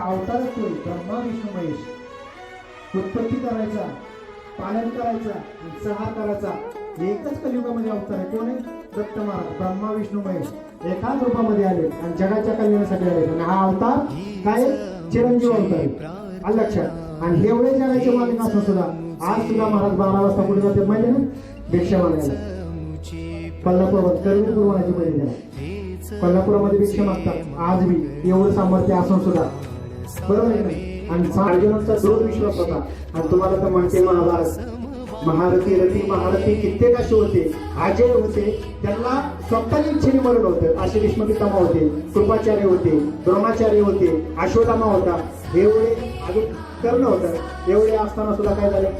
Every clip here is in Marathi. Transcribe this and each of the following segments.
अवतारच होय ब्रह्मा विष्णू महेश. उत्पत्ती करायचा पालन करायचा संहार करायचा. एकच कलियुगामध्ये अवतार आहे. कोण आहे? दत्त महाराज. ब्रह्मा विष्णू महेश. एकाच रूपामध्ये आले आणि जगाच्या कल्याणासाठी आले. आणि हा अवतार काय चिरंजीव अवतार. आहे आलं लक्षात? आणि एवढे जगाचे मालिक असून सुद्धा. आज सुद्धा महाराज बारा वाजता पुढे जाते माहिती ना? भिक्षा मागायला. कोल्हापुरात करवीर गुरुवाची मध्ये कोल्हापुरामध्ये भिक्षा मागतात. आज बी एवढं सामर्थ्य असून सुद्धा. बरोबर आहे ना? आणि अर्जुनाचा विश्वास होता. आणि तुम्हाला तर म्हणते महाभारत. महारथी रथी महारथी कित्येक असे होते. अजय होते. त्यांना स्वतःच्या इच्छेने मरण होतं. असे विष्णुपितामा होते. कृपाचार्य होते. द्रोणाचार्य होते. अश्वतामा होता. एवढे अजून कर्ण होतं. एवढे असताना सुद्धा काय झालं?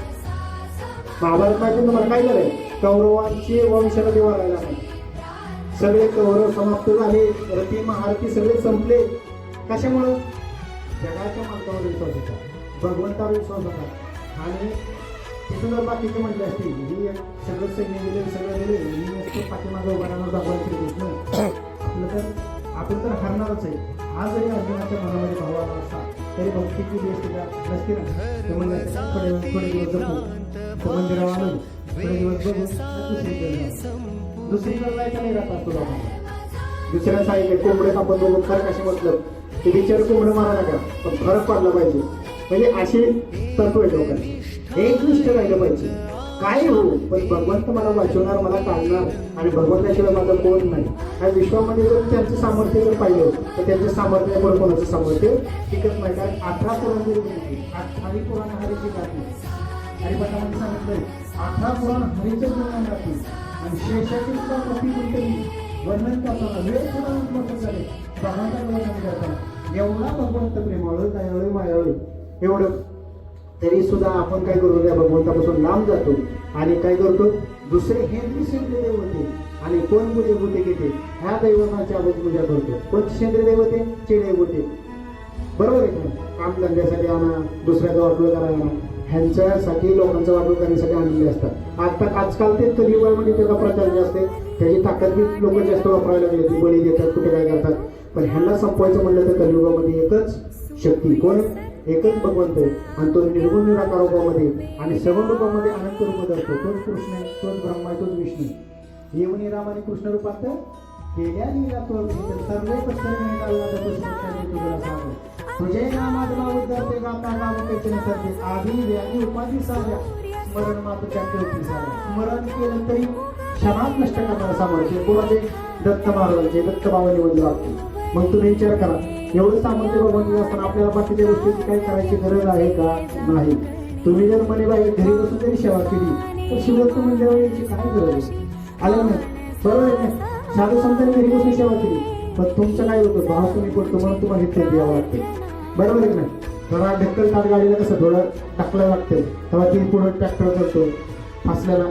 महाभारत माहिती तुम्हाला काय झालंय? कौरवांची वंशाला देवा राहिला नाही. सगळे कौरव समाप्त झाले. रती महारथी सगळे संपले. कशामुळं? जगाच्या मार्गावर विश्वास होता भगवंतावर विश्वास होता आणि तिथून जर बाकीचे म्हटले असतील ही एक सगळं सैन्य दिले सगळं दिले मी नसतो पाठीमागं उभा राहणार भगवान श्रीकृष्ण. आपलं तर आपण तर हरणारच आहे. हा जरी अर्जुनाच्या मनामध्ये भाव असता तरी भक्ती केली असती का नसती ना? तर म्हणलं थोडे थोडे दिवस जपू तर मंदिरावर आलो थोडे दिवस बघू दुसरीकडे जाऊ. जायचं नाही राहतात तुला. दुसऱ्या सांगितले कोंबडे आपण बघून फरक असे म्हटलं ते बिचार कोंबडं मारा नका पण फरक पडला पाहिजे. म्हणजे असे तत्व आहे लोकांचे. एक राहिलं पाहिजे. काय हो? पण भगवंत मला वाचवणार मला काढणार आणि भगवंताशिवाय माझं कोण नाही? आणि विश्वामध्ये जर त्यांचं सामर्थ्य जर पाहिलं तर त्यांचं सामर्थ्य बरोबर कोणाचं सामर्थ्य? टिकत नाही. कारण अठरा पुराण जरी बघितली अठरावी पुराण हरीची गाठी हरिभटामध्ये सांगितलं अठरा पुराण हरीचे पुराण गाठी आणि शेषाची सुद्धा मोठी वर्णन करताना वेळ सुद्धा महत्वाचं झाले भगवंताला वर्णन करताना एवढा भगवंत प्रेमाळू दयाळू मायाळू एवढं तरी सुद्धा आपण काय करतो त्या भगवंतापासून लांब जातो आणि काय करतो दुसरे हे सेंद्रिय देव होते आणि कोण पूजे होते घेते ह्या दैवताची आपण पूजा करतो कोण सेंद्रिय देव होते चिडे होते बरोबर आहे का? काम धंद्यासाठी आणा दुसऱ्या गावात करा आणा. ह्यांच्यासाठी लोकांचा वापर करण्यासाठी आणलेले असतात. आता आजकाल ते कलियुगामध्ये त्याचा प्रचार जास्त त्याची ताकद बी लोक जास्त वापरायला लागले. ती बळी देतात कुठे काय करतात. पण ह्यांना संपवायचं म्हणलं तर कलियुगामध्ये एकच शक्ती. कोण? एकच भगवंत आहे. आणि तो निर्गुण निराकार रूपामध्ये आणि सगुण रूपामध्ये अनंत रूपात असतो तोच कृष्ण आहे तोच ब्रह्मा आहे तोच विष्णू आहे. येऊन राम आणि कृष्ण रूपात. केल्या लीला तो सर्व पत्करणे कृष्ण तुझे नामात माता उद्धारते नसते आधी व्याधी उपाधी साध्या स्मरण मात्र होती साध्या स्मरण केलं तरी क्षणात नष्ट करणारा सामर्थ्य कोणाचे? दत्त महाराजांचे. दत्त बाबांनी म्हणजे लागते मग तुम्ही विचार करा. एवढं सामर्थ्य भगवंत असताना आपल्याला बाकीच्या गोष्टीची काही करायची गरज आहे का? नाही. तुम्ही जर म्हणे बाई घरी बसून जरी सेवा केली तर शिवस्त मंदिरावर यायची काय गरज आहे? आलं नाही? बरोबर आहे ना? साधू संतांनी घरी बसून सेवा केली. पण तुमचं काय होतं? भाव कमी पडतो म्हणून तुम्हाला इथे द्यावं लागते. बरोबर आहे ना जरा ढक्कल ताट गाडीला कसं थोडं टाकलं लागते तेव्हा ती पुढं ट्रॅक्टर करतो. फासल्याला